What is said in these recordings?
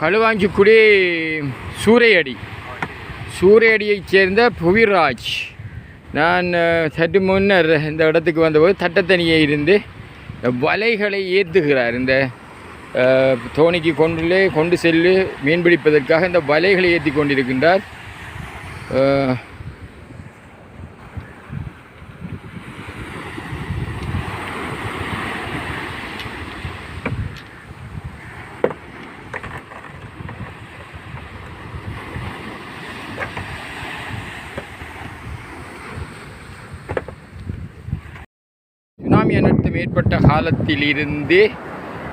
களுவாஞ்சிக்குடி சூறையடி சூறையடியைச் சேர்ந்த புவிராஜ். நான் சற்று முன்னர் இந்த இடத்துக்கு வந்தபோது தட்டத்தனியே இருந்து வலைகளை ஏற்றுகிறார் இந்த தோணிக்கு கொண்டுள்ளே கொண்டு செல்லு மீன் பிடிப்பதற்காக இந்த வலைகளை ஏற்றி கொண்டிருக்கின்றார். சுனாமி அனர்த்தம் ஏற்பட்ட காலத்திலிருந்து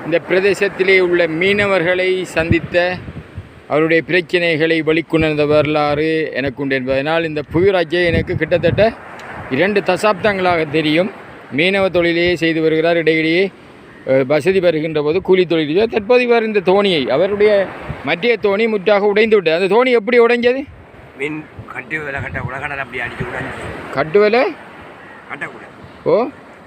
இந்த பிரதேசத்திலே உள்ள மீனவர்களை சந்தித்த அவருடைய பிரச்சனைகளை வெளிக்கொணர்ந்த வரலாறு எனக்கு உண்டு என்பதனால் இந்த புவிராஜ்யை எனக்கு கிட்டத்தட்ட இரண்டு தசாப்தங்களாக தெரியும். மீனவ தொழிலையே செய்து வருகிறார். இடையிடையே வசதி வருகின்ற போது கூலி தொழில் செய்வார். தற்போது இவர் இந்த தோணியை அவருடைய மற்ற தோணி முற்றாக உடைந்து விட்டது. அந்த தோணி எப்படி உடைஞ்சது? மீன் கட்டு வேலை கட்டக்கூடாது கடல் அப்படி அடிச்சு விடாது கட்டுவலை? கட்டக்கூடாது. ஓ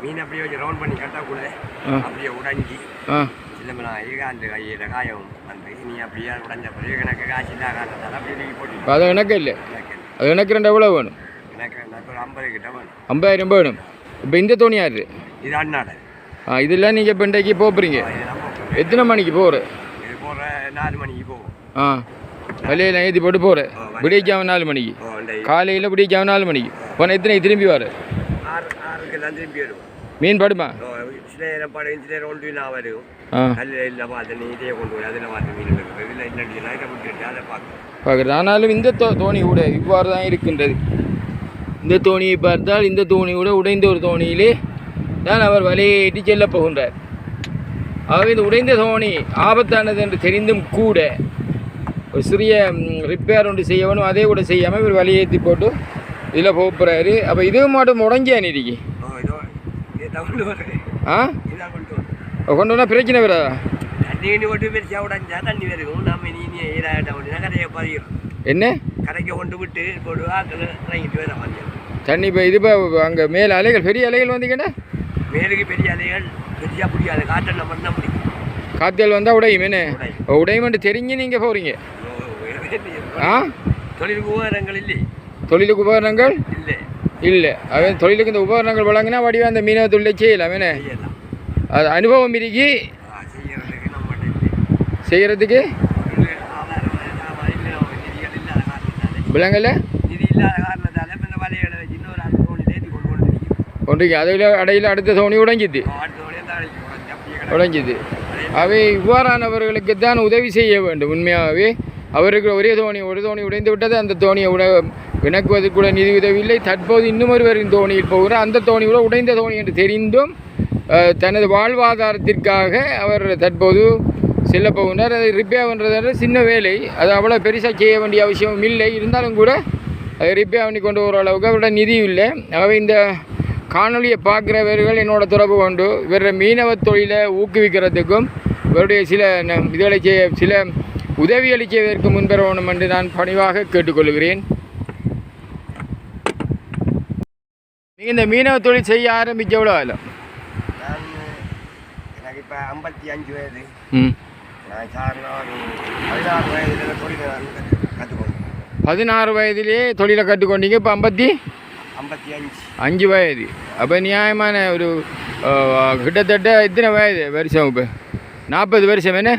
மீன் அப்படியே வச்சு ரவுண்ட் பண்ணி கட்டக்கூடாது ஆ. அப்படியே உடைஞ்சி. ஆ. சிலம்பலாம் அந்த கையில் காயம் வந்து நீ அப்படியே உடைஞ்ச பிறகு எனக்கு காசு இல்லா காரணத்தால் அப்படியே நீ போட்டு அது எனக்கு இல்லை. அது எனக்கு ரெண்டு எவ்வளோ வேணும்? எனக்கு ஒரு ஐம்பது கிட்ட வேணும். ஐம்பதாயிரம் வேணும். இப்போ இந்த தோணி யாரு? இது அண்ணாடை. ஆ இதெல்லாம் நீங்கள் இப்போ இன்றைக்கு போகிறீங்க எத்தனை மணிக்கு போகிற இது போகிற நாலு மணிக்கு போகும் ஆ வலையில் ஏற்றி போட்டு போகிற விடியச்சாவன் நாலு மணிக்கு. காலையில் விடியச்சாவன் நாலு மணிக்கு. போன எத்தனை திரும்பி வர? ஆறு ஆறுக்கெல்லாம் திரும்பி வருவோம். பார்க்கணும் பார்க்குறது ஆனாலும் இந்த தோணி கூட இவ்வாறு தான் இருக்கின்றது இந்த தோணியை பார்த்தால் இந்த தோணி கூட உடைந்த ஒரு தோணியிலே தான் அவர் வலையை ஏற்றி செல்லப் போகின்றார் ஆகவே இந்த உடைந்த தோணி ஆபத்தானது என்று தெரிந்தும் கூட ஒரு சிறிய ரிப்பேர் ஒன்று செய்ய வேணும் அதே கூட செய்யாமல் இவர் வலையை ஏற்றி போட்டு இதில் போகிறாரு அப்போ இது மட்டும் உடஞ்சே அன்னைக்கு ஓ இதோ இதான் கொண்டு வரேன் ஆ? கொண்டு கொண்டு வந்தால் பிரச்சனை வராதா தண்ணி கொண்டு பெருசாக உடஞ்சா தண்ணி வரும் நம்ம நீ நீ ஈராயிட்ட அப்படின்னா கரையை பதிக்கிறோம் என்ன? கரைக்கு கொண்டு விட்டு ஆக்கில் இறங்கிட்டு வர மாதிரி. தண்ணி இப்போ இது இப்போ அங்கே மேலே அலைகள் பெரிய அலைகள் வந்தீங்கன்னா மேலுக்கு பெரிய அலைகள் பெருசாக பிடிக்காது. காற்றெல்லாம் மட்டும் பிடிக்கும். காத்தியல் வந்தால் உடையும் என்ன? உடையும். தெரிஞ்சு நீங்கள் போகிறீங்க ஆ? தொழிலுக்கு உபகரணங்கள் இல்லை தொழிலுக்கு உபகரணங்கள்? இல்லை இல்லை அவன் தொழிலுக்கு இந்த உபகரணங்கள் வழங்கினா வடிவா அந்த மீனவ தொழிலை என்ன செய்யலாம் அது அனுபவம் இருக்கி செய்கிறதுக்கு நிற்கும் ஒன்றைக்கு அதில் அடையில் அடுத்த தோணி உடைஞ்சிது. உடைஞ்சிது அவை இவ்வாறானவர்களுக்கு தான் உதவி செய்ய வேண்டும் உண்மையாகவே அவருக்கு ஒரே தோணி ஒரு தோணி உடைந்து விட்டது அந்த தோணியை உட இணக்குவதற்கு கூட நிதி உதவி இல்லை. தற்போது இன்னும் ஒருவரின் தோணியில் போகிறார். அந்த தோணி கூட உடைந்த தோணி என்று தெரிந்தும் தனது வாழ்வாதாரத்திற்காக அவர் தற்போது செல்ல போகின்றார். அதை ரிப்பேர் பண்ணுறது சின்ன வேலை. அது அவ்வளோ பெருசாக செய்ய வேண்டிய அவசியம் இல்லை. இருந்தாலும் கூட அதை ரிப்பேர் பண்ணி கொண்டு வர அளவுக்கு அவரோட நிதி இல்லை. ஆகவே இந்த காணொலியை பார்க்குறவர்கள் என்னோட தொடர்பு கொண்டு இவரை மீனவ தொழிலை ஊக்குவிக்கிறதுக்கும் இவருடைய சில இதுகளை செய்ய சில உதவி அளிப்பதற்கு முன்பெற வேண்டும் என்று நான் பணிவாக கேட்டுக்கொள்கிறேன். நீங்கள் இந்த மீனவ தொழில் செய்ய ஆரம்பிக்க எவ்வளோ ஆகலாம் நான் எனக்கு இப்போ ஐம்பத்தி அஞ்சு வயது. ம். நான் சாதாரண ஒரு பதினாறு வயதுல தொழில் கற்றுக்கொண்டேன் பதினாறு வயதிலேயே தொழிலை கற்றுக்கொண்டீங்க இப்போ ஐம்பத்தி? ஐம்பத்தி அஞ்சு. அஞ்சு வயது. அப்போ நியாயமான ஒரு கிட்டத்தட்ட இத்தனை வயது வருஷம் இப்போ? நாற்பது வருஷம் என்ன?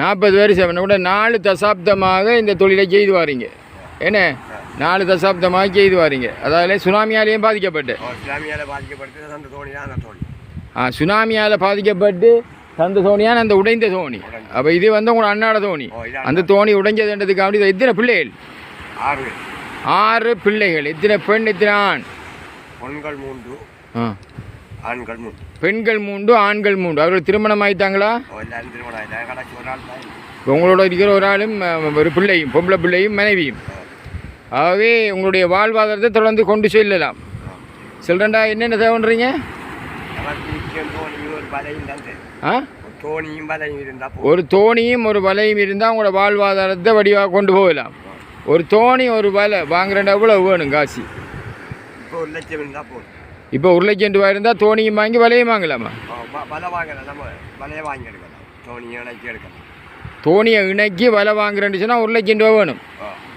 நாற்பது வருஷம். கூட நாலு தசாப்தமாக இந்த தொழிலை செய்து வாரீங்க. என்ன? நாலு தசாப்தமாக செய்து வாரீங்க. அதாவது சுனாமியாலேயும் பாதிக்கப்பட்டு. இஸ்லாமியால் பாதிக்கப்பட்டு அந்த தோணி தான் அந்த தோணி. ஆ சுனாமியால் பாதிக்கப்பட்டு தந்த தோணியான அந்த உடைந்த தோணி. அப்போ இது வந்து உங்களோட அண்ணாட தோணி. இதான் அந்த தோணி உடைஞ்சதுன்றதுக்காக இது எத்தனை பிள்ளைகள்? ஆறு. ஆறு பிள்ளைகள். எத்தனை பெண் எத்தனை ஆண்? பெண்கள் மூன்று ஆ. ஆண்கள் மூன்று. பெண்கள் மூன்று ஆண்கள் மூன்று. அவர்கள் திருமணம் ஆயிட்டாங்களா? தான். உங்களோட இருக்கிற ஒரு ஆளும் ஒரு பிள்ளையும் பொம்பளை பிள்ளையும் மனைவியும். ஆகவே உங்களுடைய வாழ்வாதாரத்தை தொடர்ந்து கொண்டு செல்லலாம். சில்றண்டா என்னென்ன தேவைன்றீங்க? ஒரு ஆ? தோணியும் வலையும் இருந்தால் ஒரு தோணியும் ஒரு வலையும் இருந்தால் உங்களோட வாழ்வாதாரத்தை வடிவாக கொண்டு போகலாம். ஒரு தோணி ஒரு வலை வாங்குறேன்டா எவ்வளோ வேணும் காசி? இப்போ ஒரு லட்சம் இருந்தால் போதும் இப்போ ஒரு லட்சம் ரூபாய் இருந்தால் தோணியும் வாங்கி வலையும் வாங்கலாமா? வலை வாங்கலாம் நம்ம வலையை வாங்கி எடுக்கலாம் தோணியை இணைக்கி எடுக்கலாம் தோணியை இணைக்கி வலை வாங்குறேன்னு சொன்னால் ஒரு லட்சம் ரூபா வேணும்.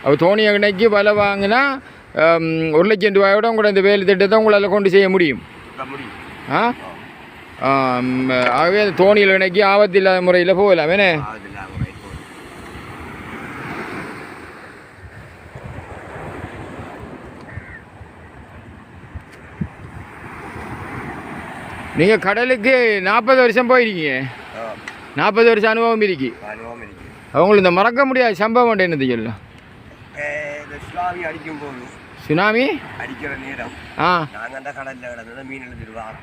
அப்போ தோணியை இணைக்கி வலை வாங்கினா ஒரு லட்சம் ரூபாயோட உங்களோட இந்த வேலை திட்டத்தை உங்களால் கொண்டு செய்ய முடியும். ஆ? ஆகவே அந்த தோணியில் இணைக்கி ஆபத்து இல்லாத முறையில் போகலாம் என்ன? நீங்கள் கடலுக்கு நாற்பது வருஷம் போயிருக்கீங்க. நாற்பது வருஷம் அனுபவம் இருக்கு. அவங்களுக்கு இந்த மறக்க முடியாத சம்பவம் என்னது சொல்லலாம் சுனாமி அடிக்கும் போது சுனாமி அடிக்கிற நேரம் ஆ நாங்கள் அந்த கடலில் கிடந்தது மீன் எழுதிடுவாங்க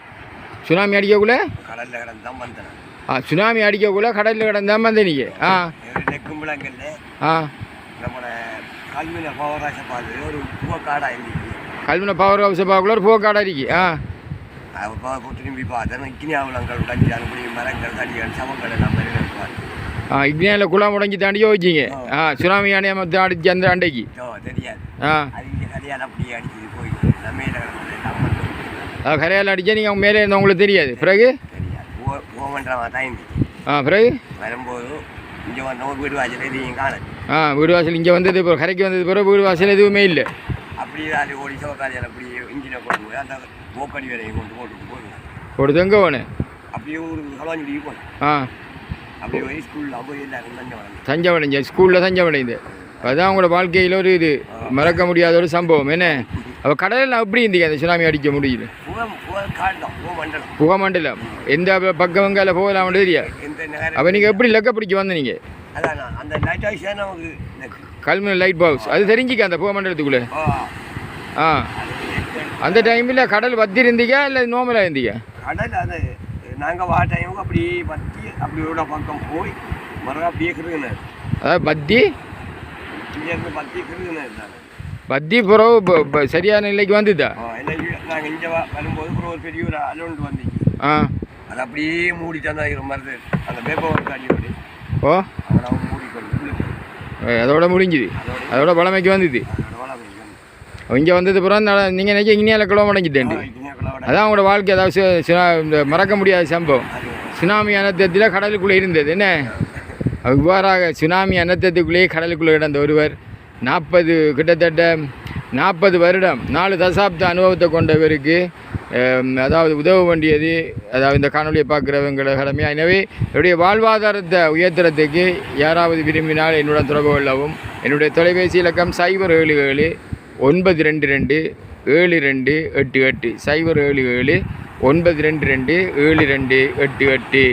சுனாமி அடிக்கக்குள்ள கடலில் கிடந்து தான் வந்தேன் ஆ சுனாமி அடிக்கக்குள்ள கடலில் கிடந்தா வந்தீங்க ஆ நெக்கும்பளங்கல்ல ஆ நம்மளோட கல்வியில் பவராச பார்த்து ஒரு பூக்காடாக இருந்துச்சு கல்வின பவர் ஹவுஸை பார்க்கக்குள்ள ஒரு போக்காடா இருக்கு ஆ திரும்பி பார்த்தேன் இக்கினியாவளங்கள் உடஞ்சி அனுப்பி மரங்கள் தடிகள் சமங்கள் எல்லாம் பெருகிறார் ஆ இக்னியில் குளம் முடங்கி தாண்டி யோசிச்சிங்க ஆ சுனாமி அணையம் அடிச்சு அந்த அண்டைக்கு ஓ தெரியாது ஆ கரையால் அடித்தா நீங்கள் மேலே இருந்த உங்களுக்கு தெரியாது பிறகு ஆ பிறகு வரும்போது இங்கே வந்த ஒரு வீடு வாசல் எதையும் காணது ஆ வீடு வாசல் இங்கே வந்தது பிறகு கரைக்கு வந்தது பிறகு வீடு வாசல் எதுவுமே இல்லை அப்படியே அது ஓடி சிவகாரியால் அப்படியே இன்ஜினை கொண்டு போய் அந்த போக்கடி வரையும் கொண்டு போட்டு போடுங்க கொடுத்து எங்கே போனேன் அப்படியே ஒரு கலாஞ்சுடி போனேன் ஆ அப்படியே போய் ஸ்கூலில் போய் எல்லாரும் தஞ்சை வளர்ந்து தஞ்சவடைஞ்ச ஸ்கூலில் தஞ்சவடைந்து அதுதான் உங்களோட வாழ்க்கையில் ஒரு இது. மறக்க முடியாத ஒரு சம்பவம். என்ன? அப்போ கடலில் அப்படி இருந்தீங்க? அந்த சுனாமி அடிக்க மண்டலம். புகமண்டலம் எந்த பக்கம் எங்கால போகலாம்னு தெரியாது அப்போ நீங்கள் எப்படி லெக்க பிடிக்க நான் அந்த லைட் ஹவுஸ் பாக்ஸ் அது தெரிஞ்சிக்க அந்த புகமண்டலத்துக்குள்ளே ஆ. அந்த டைமில் கடல் வத்தி இருந்தீங்க இல்லை நோமலாக இருந்தீங்க? கடல் அது நாங்கள் வா டைமுக்கு அப்படியே பற்றி அப்படியோட பக்கம் போய் மறுபடியும் அப்படியே கிருகினார் அதாவது பத்தி? இங்கேருந்து கிருகினார் நாங்கள் பத்தி பிறகு சரியான நிலைக்கு வந்துதா? நாங்கள் இங்கே வரும்போது அப்புறம் ஒரு பெரிய ஒரு அலோண்டு வந்துச்சு. ஆ. அது அப்படியே மூடிட்டு தான் இருக்கிற மாதிரி. அந்த பேப்பர் ஒர்க் அடியோடு ஓ. அவனை அவன் அதோட முடிஞ்சுது. அதோட பழமைக்கு வந்தது. இங்கே வந்தது பிறகு நீங்கள் நினைச்ச இங்கேயால கிலோ முடங்கிட்டேன் அதான் உங்களோட வாழ்க்கை இந்த மறக்க முடியாத சம்பவம். சுனாமி அனர்த்தத்தில் கடலுக்குள்ளே இருந்தது. என்ன? இவ்வாறாக சுனாமி அனர்த்தத்துக்குள்ளேயே கடலுக்குள்ளே கிடந்த ஒருவர் நாற்பது கிட்டத்தட்ட நாற்பது வருடம் நாலு தசாப்த அனுபவத்தை கொண்டவருக்கு அதாவது உதவ வேண்டியது அதாவது இந்த காணொலியை பார்க்குறவங்கள கடமையாக எனவே என்னுடைய வாழ்வாதாரத்தை உயர்த்துறதுக்கு யாராவது விரும்பினால் என்னுடன் தொடர்பு கொள்ளவும். என்னுடைய தொலைபேசி இலக்கம் சைபர் ஏழு ஏழு ஒன்பது ரெண்டு ரெண்டு ஏழு ரெண்டு எட்டு எட்டு சைபர் ஏழு ஏழு ஒன்பது ரெண்டு ரெண்டு ஏழு ரெண்டு எட்டு எட்டு.